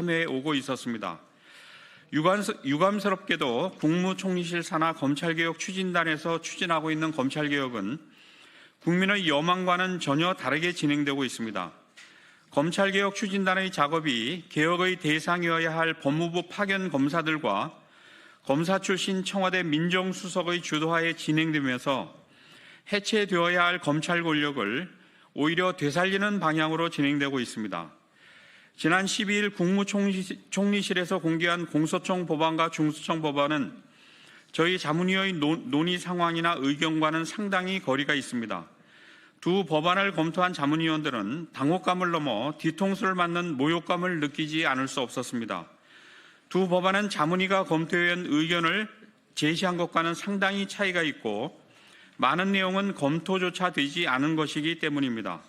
참여해 오고 있었습니다. 유감스, 유감스럽게도 국무총리실 산하 검찰개혁 추진단에서 추진하고 있는 검찰개혁은 국민의 여망과는 전혀 다르게 진행되고 있습니다. 검찰개혁 추진단의 작업이 개혁의 대상이어야 할 법무부 파견 검사들과 검사 출신 청와대 민정수석의 주도하에 진행되면서 해체되어야 할 검찰 권력을 오히려 되살리는 방향으로 진행되고 있습니다. 지난 12일 국무총리실에서 공개한 공소청 법안과 중수청 법안은 저희 자문위의 논의 상황이나 의견과는 상당히 거리가 있습니다. 두 법안을 검토한 자문위원들은 당혹감을 넘어 뒤통수를 맞는 모욕감을 느끼지 않을 수 없었습니다. 두 법안은 자문위가 검토한 의견을 제시한 것과는 상당히 차이가 있고 많은 내용은 검토조차 되지 않은 것이기 때문입니다.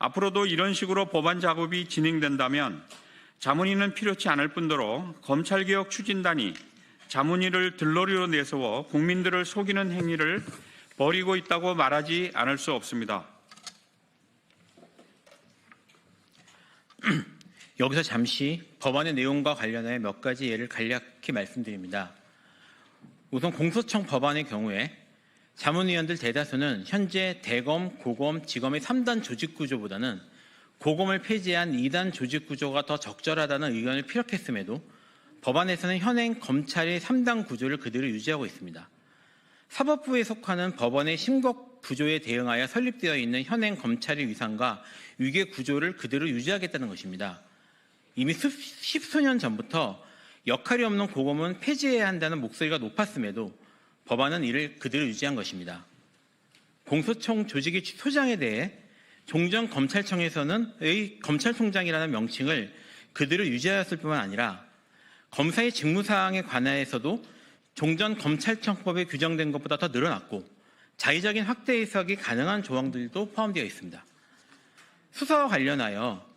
앞으로도 이런 식으로 법안 작업이 진행된다면 자문위는 필요치 않을 뿐더러 검찰개혁 추진단이 자문위를 들러리로 내세워 국민들을 속이는 행위를 벌이고 있다고 말하지 않을 수 없습니다. 여기서 잠시 법안의 내용과 관련하여 몇 가지 예를 간략히 말씀드립니다. 우선 공소청 법안의 경우에 자문위원들 대다수는 현재 대검, 고검, 지검의 3단 조직 구조보다는 고검을 폐지한 2단 조직 구조가 더 적절하다는 의견을 피력했음에도 법안에서는 현행 검찰의 3단 구조를 그대로 유지하고 있습니다. 사법부에 속하는 법원의 심각 구조에 대응하여 설립되어 있는 현행 검찰의 위상과 위계 구조를 그대로 유지하겠다는 것입니다. 이미 십수년 전부터 역할이 없는 고검은 폐지해야 한다는 목소리가 높았음에도 법안은 이를 그대로 유지한 것입니다. 공소청 조직의 소장에 대해 종전 검찰청에서는 의 검찰총장이라는 명칭을 그대로 유지하였을 뿐만 아니라 검사의 직무 사항에 관하여서도 종전 검찰청법에 규정된 것보다 더 늘어났고 자의적인 확대 해석이 가능한 조항들도 포함되어 있습니다. 수사와 관련하여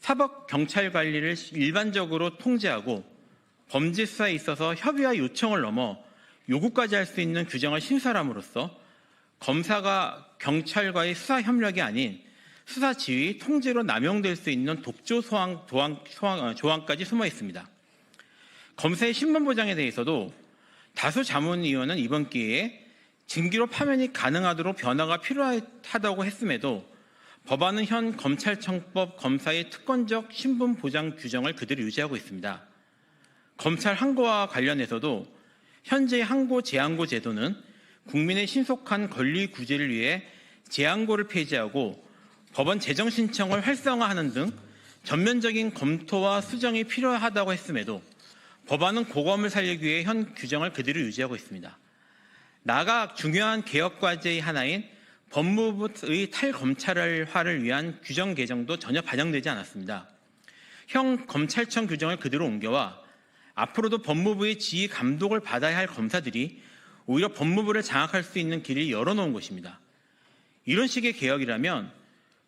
사법 경찰 관리를 일반적으로 통제하고 범죄 수사에 있어서 협의와 요청을 넘어 요구까지 할 수 있는 규정을 신설함으로써 검사가 경찰과의 수사 협력이 아닌 수사 지휘 통제로 남용될 수 있는 독조 소항, 도항, 소항, 어, 조항까지 숨어 있습니다. 검사의 신분 보장에 대해서도 다수 자문위원은 이번 기회에 징계로 파면이 가능하도록 변화가 필요하다고 했음에도 법안은 현 검찰청법 검사의 특권적 신분 보장 규정을 그대로 유지하고 있습니다. 검찰 항고와 관련해서도 현재 항고 재항고 제도는 국민의 신속한 권리 구제를 위해 재항고를 폐지하고 법원 재정 신청을 활성화하는 등 전면적인 검토와 수정이 필요하다고 했음에도 법안은 고검을 살리기 위해 현 규정을 그대로 유지하고 있습니다. 나아가 중요한 개혁 과제의 하나인 법무부의 탈검찰화를 위한 규정 개정도 전혀 반영되지 않았습니다. 형 검찰청 규정을 그대로 옮겨와 앞으로도 법무부의 지휘 감독을 받아야 할 검사들이 오히려 법무부를 장악할 수 있는 길을 열어놓은 것입니다. 이런 식의 개혁이라면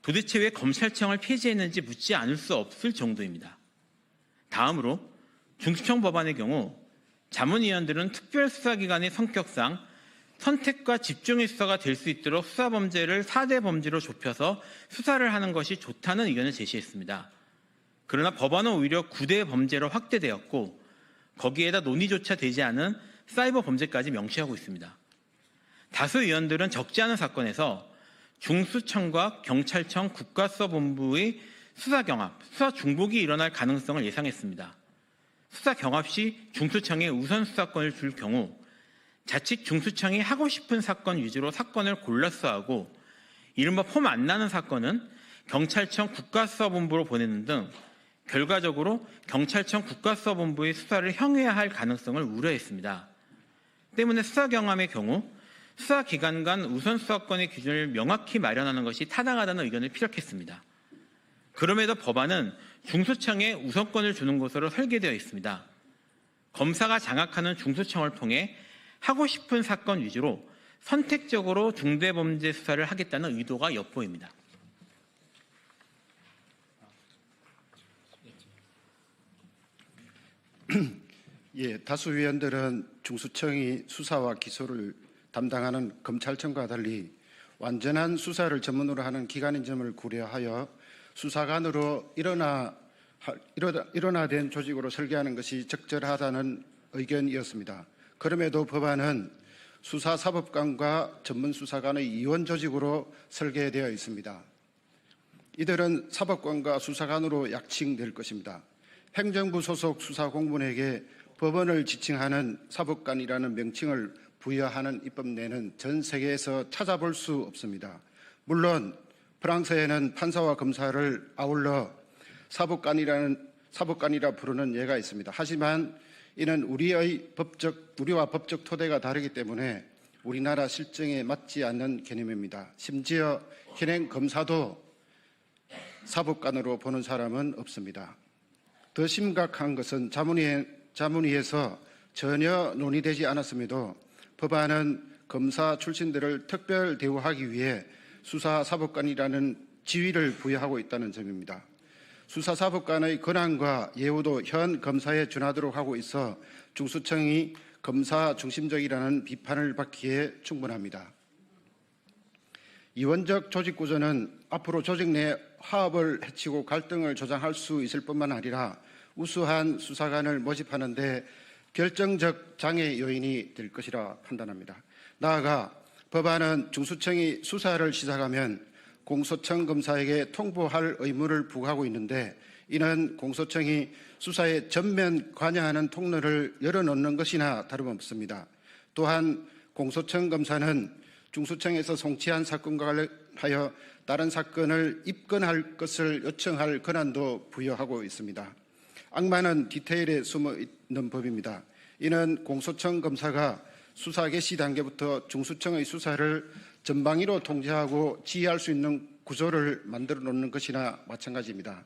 도대체 왜 검찰청을 폐지했는지 묻지 않을 수 없을 정도입니다. 다음으로 중수청 법안의 경우 자문위원들은 특별수사기관의 성격상 선택과 집중의 수사가 될 수 있도록 수사범죄를 4대 범죄로 좁혀서 수사를 하는 것이 좋다는 의견을 제시했습니다. 그러나 법안은 오히려 9대 범죄로 확대되었고 거기에다 논의조차 되지 않은 사이버 범죄까지 명시하고 있습니다. 다수 의원들은 적지 않은 사건에서 중수청과 경찰청 국가수사본부의 수사 경합, 수사 중복이 일어날 가능성을 예상했습니다. 수사 경합 시 중수청에 우선 수사권을 줄 경우 자칫 중수청이 하고 싶은 사건 위주로 사건을 골라 수사하고 이른바 폼 안 나는 사건은 경찰청 국가수사본부로 보내는 등 결과적으로 경찰청 국가수사본부의 수사를 형해야 할 가능성을 우려했습니다. 때문에 수사 경험의 경우 수사 기관 간 우선 수사권의 기준을 명확히 마련하는 것이 타당하다는 의견을 피력했습니다. 그럼에도 법안은 중수청에 우선권을 주는 것으로 설계되어 있습니다. 검사가 장악하는 중수청을 통해 하고 싶은 사건 위주로 선택적으로 중대범죄 수사를 하겠다는 의도가 엿보입니다. 예, 다수 위원들은 중수청이 수사와 기소를 담당하는 검찰청과 달리 완전한 수사를 전문으로 하는 기관인 점을 고려하여 수사관으로 일어나 하- 일어나- 일원화된 조직으로 설계하는 것이 적절하다는 의견이었습니다. 그럼에도 법안은 수사사법관과 전문수사관의 이원 조직으로 설계되어 있습니다. 이들은 사법관과 수사관으로 약칭될 것입니다. 행정부 소속 수사공무원에게 법원을 지칭하는 사법관이라는 명칭을 부여하는 입법례는 전 세계에서 찾아볼 수 없습니다. 물론 프랑스에는 판사와 검사를 아울러 사법관이라는 사법관이라 부르는 예가 있습니다. 하지만 이는 우리의 법적 우리와 법적 토대가 다르기 때문에 우리나라 실정에 맞지 않는 개념입니다. 심지어 현행 검사도 사법관으로 보는 사람은 없습니다. 더 심각한 것은 자문위에, 자문위에서 전혀 논의되지 않았음에도 법안은 검사 출신들을 특별 대우하기 위해 수사사법관이라는 지위를 부여하고 있다는 점입니다. 수사사법관의 권한과 예우도 현 검사에 준하도록 하고 있어 중수청이 검사 중심적이라는 비판을 받기에 충분합니다. 이원적 조직 구조는 앞으로 조직 내 화합을 해치고 갈등을 조장할 수 있을 뿐만 아니라 우수한 수사관을 모집하는데 결정적 장애 요인이 될 것이라 판단합니다. 나아가 법안은 중수청이 수사를 시작하면 공소청 검사에게 통보할 의무를 부과하고 있는데 이는 공소청이 수사에 전면 관여하는 통로를 열어놓는 것이나 다름없습니다. 또한 공소청 검사는 중수청에서 송치한 사건과 관련하여 다른 사건을 입건할 것을 요청할 권한도 부여하고 있습니다. 악마는 디테일에 숨어 있는 법입니다. 이는 공소청 검사가 수사 개시 단계부터 중수청의 수사를 전방위로 통제하고 지휘할 수 있는 구조를 만들어 놓는 것이나 마찬가지입니다.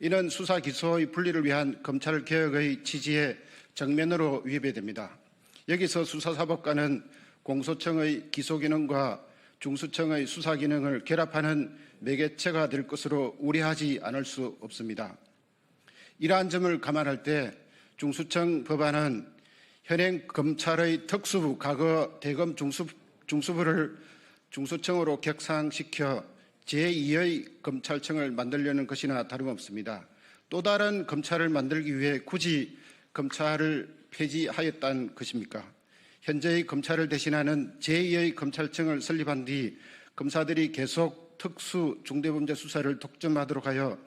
이는 수사 기소의 분리를 위한 검찰 개혁의 취지에 정면으로 위배됩니다. 됩니다. 여기서 수사사법관은 공소청의 기소 기능과 중수청의 수사 기능을 결합하는 매개체가 될 것으로 우려하지 않을 수 없습니다. 이러한 점을 감안할 때 중수청 법안은 현행 검찰의 특수부, 과거 대검 중수, 중수부를 중수청으로 격상시켜 제2의 검찰청을 만들려는 것이나 다름없습니다. 또 다른 검찰을 만들기 위해 굳이 검찰을 폐지하였다는 것입니까? 현재의 검찰을 대신하는 제2의 검찰청을 설립한 뒤 검사들이 계속 특수 중대범죄 수사를 독점하도록 하여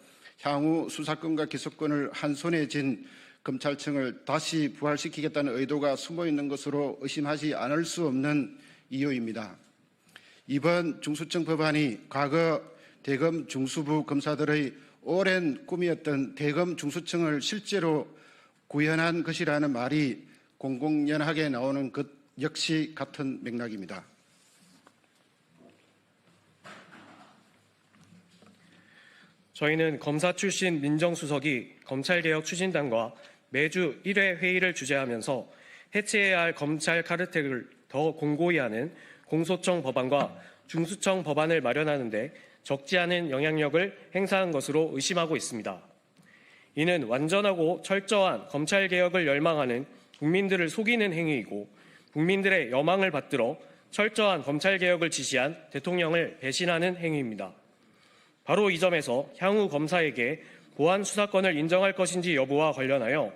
향후 수사권과 기소권을 한 손에 쥔 검찰청을 다시 부활시키겠다는 의도가 숨어 있는 것으로 의심하지 않을 수 없는 이유입니다. 이번 중수청 법안이 과거 대검 중수부 검사들의 오랜 꿈이었던 대검 중수청을 실제로 구현한 것이라는 말이 공공연하게 나오는 것 역시 같은 맥락입니다. 저희는 검사 출신 민정수석이 검찰개혁 추진단과 매주 1회 회의를 주재하면서 해체해야 할 검찰 카르텔을 더 공고히 하는 공소청 법안과 중수청 법안을 마련하는데 적지 않은 영향력을 행사한 것으로 의심하고 있습니다. 이는 완전하고 철저한 검찰 개혁을 열망하는 국민들을 속이는 행위이고 국민들의 여망을 받들어 철저한 검찰 개혁을 지시한 대통령을 배신하는 행위입니다. 바로 이 점에서 향후 검사에게 보안 수사권을 인정할 것인지 여부와 관련하여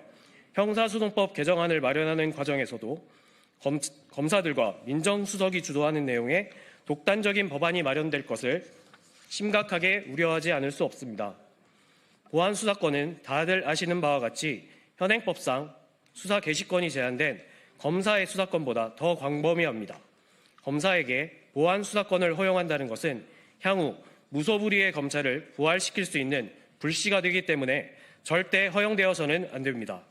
형사소송법 개정안을 마련하는 과정에서도 검, 검사들과 민정수석이 주도하는 내용의 독단적인 법안이 마련될 것을 심각하게 우려하지 않을 수 없습니다. 보안 수사권은 다들 아시는 바와 같이 현행법상 수사 개시권이 제한된 검사의 수사권보다 더 광범위합니다. 검사에게 보안 수사권을 허용한다는 것은 향후 무소불위의 검찰을 부활시킬 수 있는 불씨가 되기 때문에 절대 허용되어서는 안 됩니다.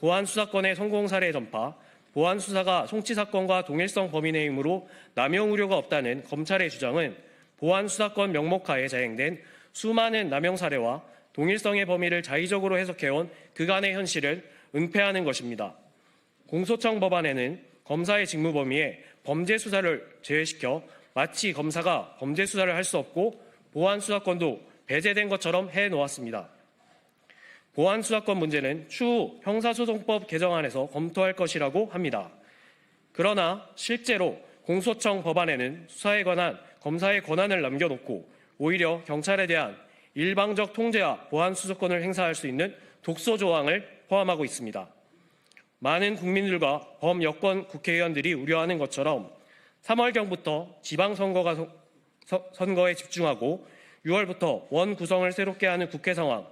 보안 수사권의 성공 사례 전파, 보안 수사가 송치 사건과 동일성 범위 내용으로 남용 우려가 없다는 검찰의 주장은 보안 수사권 명목하에 자행된 수많은 남용 사례와 동일성의 범위를 자의적으로 해석해온 그간의 현실을 은폐하는 것입니다. 공소청 법안에는 검사의 직무 범위에 범죄 수사를 제외시켜 마치 검사가 범죄 수사를 할 수 없고 보안 수사권도 배제된 것처럼 해 놓았습니다. 보안 수사권 문제는 추후 형사소송법 개정안에서 검토할 것이라고 합니다. 그러나 실제로 공소청 법안에는 수사에 관한 검사의 권한을 남겨놓고 오히려 경찰에 대한 일방적 통제와 보안 수사권을 행사할 수 있는 독소 조항을 포함하고 있습니다. 많은 국민들과 범여권 국회의원들이 우려하는 것처럼 3월경부터 지방선거가 서- 서- 선거에 집중하고 6월부터 원 구성을 새롭게 하는 국회 상황,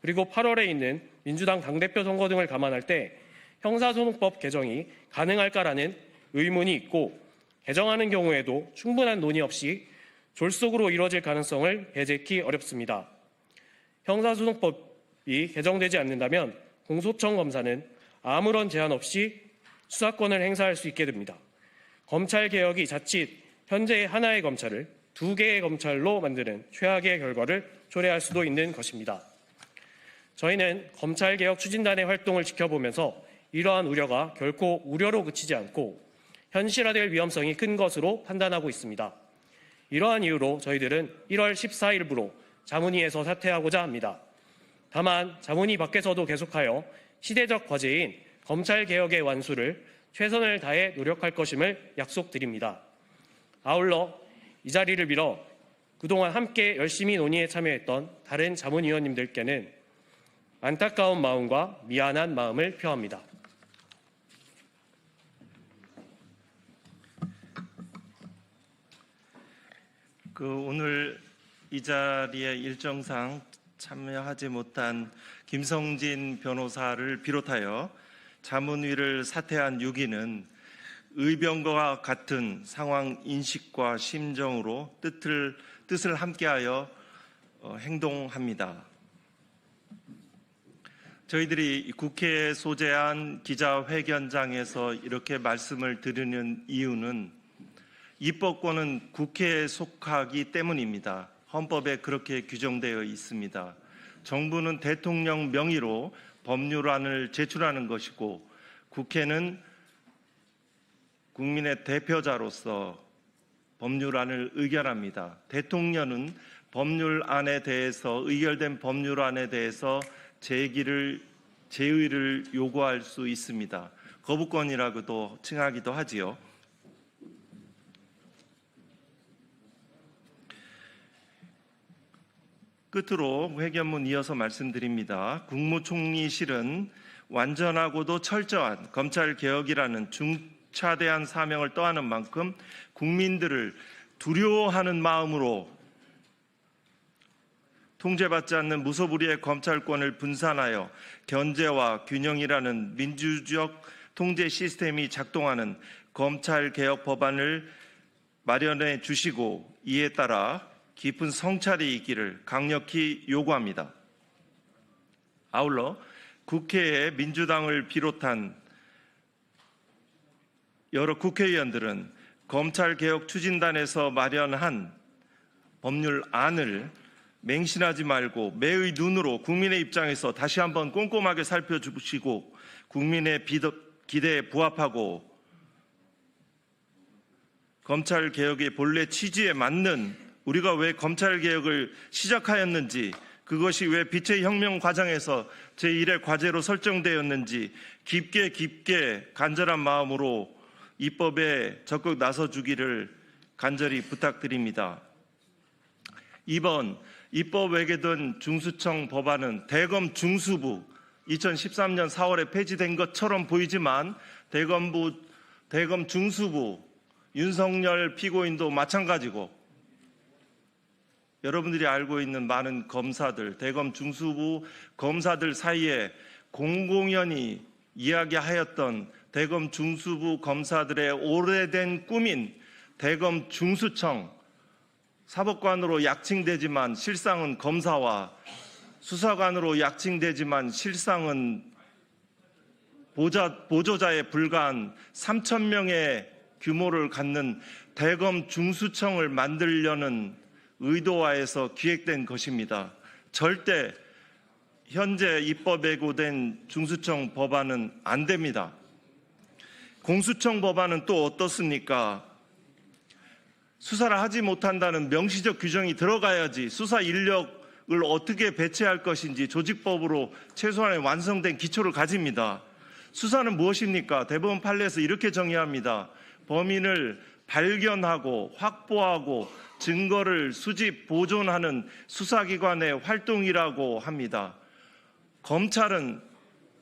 그리고 8월에 있는 민주당 당대표 선거 등을 감안할 때 형사소송법 개정이 가능할까라는 의문이 있고 개정하는 경우에도 충분한 논의 없이 졸속으로 이뤄질 가능성을 배제키 어렵습니다. 형사소송법이 개정되지 않는다면 공소청 검사는 아무런 제한 없이 수사권을 행사할 수 있게 됩니다. 검찰 개혁이 자칫 현재의 하나의 검찰을 두 개의 검찰로 만드는 최악의 결과를 초래할 수도 있는 것입니다. 저희는 검찰 개혁 추진단의 활동을 지켜보면서 이러한 우려가 결코 우려로 그치지 않고 현실화될 위험성이 큰 것으로 판단하고 있습니다. 이러한 이유로 저희들은 1월 14일부로 자문위에서 사퇴하고자 합니다. 다만 자문위 밖에서도 계속하여 시대적 과제인 검찰 개혁의 완수를 최선을 다해 노력할 것임을 약속드립니다. 아울러 이 자리를 빌어 그동안 함께 열심히 논의에 참여했던 다른 자문위원님들께는 안타까운 마음과 미안한 마음을 표합니다. 그 오늘 이 자리에 일정상 참여하지 못한 김성진 변호사를 비롯하여 자문위를 사퇴한 6인은 의병과 같은 상황 인식과 심정으로 뜻을 뜻을 함께하여 어, 행동합니다. 저희들이 국회에 소재한 기자회견장에서 이렇게 말씀을 드리는 이유는 입법권은 국회에 속하기 때문입니다. 헌법에 그렇게 규정되어 있습니다. 정부는 대통령 명의로 법률안을 제출하는 것이고 국회는 국민의 대표자로서 법률안을 의결합니다. 대통령은 법률안에 대해서 의결된 법률안에 대해서 제기를 제의를 요구할 수 있습니다. 거부권이라고도 칭하기도 하지요. 끝으로 회견문 이어서 말씀드립니다. 국무총리실은 완전하고도 철저한 검찰 개혁이라는 중차대한 사명을 떠하는 만큼 국민들을 두려워하는 마음으로 통제받지 않는 무소불위의 검찰권을 분산하여 견제와 균형이라는 민주적 통제 시스템이 작동하는 검찰 개혁 법안을 마련해 주시고 이에 따라 깊은 성찰이 있기를 강력히 요구합니다. 아울러 국회에 민주당을 비롯한 여러 국회의원들은 검찰개혁 추진단에서 마련한 법률안을 맹신하지 말고 매의 눈으로 국민의 입장에서 다시 한번 꼼꼼하게 살펴주시고 국민의 기대에 부합하고 검찰 개혁의 본래 취지에 맞는 우리가 왜 검찰 개혁을 시작하였는지 그것이 왜 빛의 혁명 과정에서 제1의 과제로 설정되었는지 깊게 깊게 간절한 마음으로 입법에 적극 나서 주기를 간절히 부탁드립니다. 이번 입법 외계든 중수청 법안은 대검 중수부 2013년 4월에 폐지된 것처럼 보이지만 대검부 대검 중수부 윤석열 피고인도 마찬가지고 여러분들이 알고 있는 많은 검사들, 대검 중수부 검사들 사이에 공공연히 이야기하였던 대검 중수부 검사들의 오래된 꿈인 대검 중수청 사법관으로 약칭되지만 실상은 검사와 수사관으로 약칭되지만 실상은 보자, 보조자에 불과한 3천 명의 규모를 갖는 대검 중수청을 만들려는 의도화에서 기획된 것입니다. 절대 현재 입법 예고된 중수청 법안은 안 됩니다. 공수청 법안은 또 어떻습니까? 수사를 하지 못한다는 명시적 규정이 들어가야지 수사 인력을 어떻게 배치할 것인지 조직법으로 최소한의 완성된 기초를 가집니다. 수사는 무엇입니까? 대법원 판례에서 이렇게 정의합니다. 범인을 발견하고 확보하고 증거를 수집 보존하는 수사기관의 활동이라고 합니다. 검찰은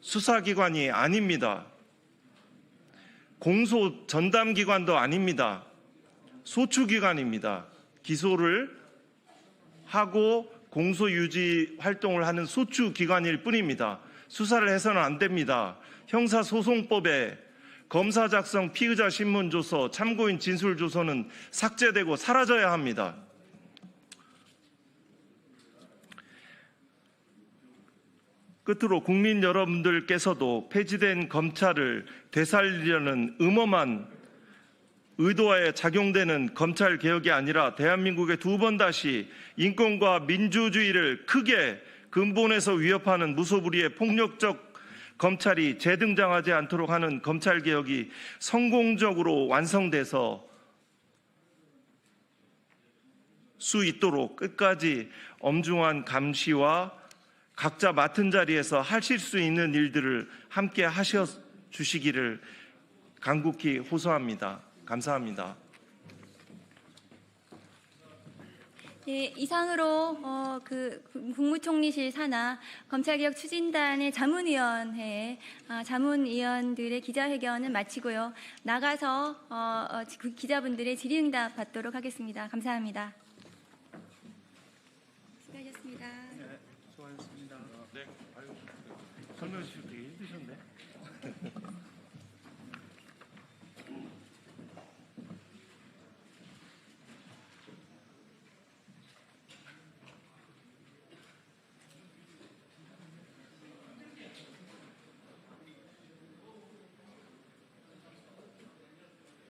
수사기관이 아닙니다. 공소 전담기관도 아닙니다. 소추기관입니다. 기소를 하고 공소 유지 활동을 하는 소추기관일 뿐입니다. 수사를 해서는 안 됩니다. 형사소송법에 검사 작성 피의자 신문 조서, 참고인 진술 조서는 삭제되고 사라져야 합니다. 끝으로 국민 여러분들께서도 폐지된 검찰을 되살리려는 음험한 의도하에 작용되는 검찰 개혁이 아니라 대한민국에 두번 다시 인권과 민주주의를 크게 근본에서 위협하는 무소불위의 폭력적 검찰이 재등장하지 않도록 하는 검찰 개혁이 성공적으로 완성돼서 수 있도록 끝까지 엄중한 감시와 각자 맡은 자리에서 하실 수 있는 일들을 함께 하셔 주시기를 간곡히 호소합니다. 감사합니다. 예, 이상으로 어, 그 국무총리실 산하 검찰개혁 추진단의 자문위원회 아, 자문위원들의 기자회견은 마치고요. 나가서 어, 어, 그 기자분들의 질의응답 받도록 하겠습니다. 감사합니다. 수고하셨습니다. 설명 주시기 되게 힘드셨네.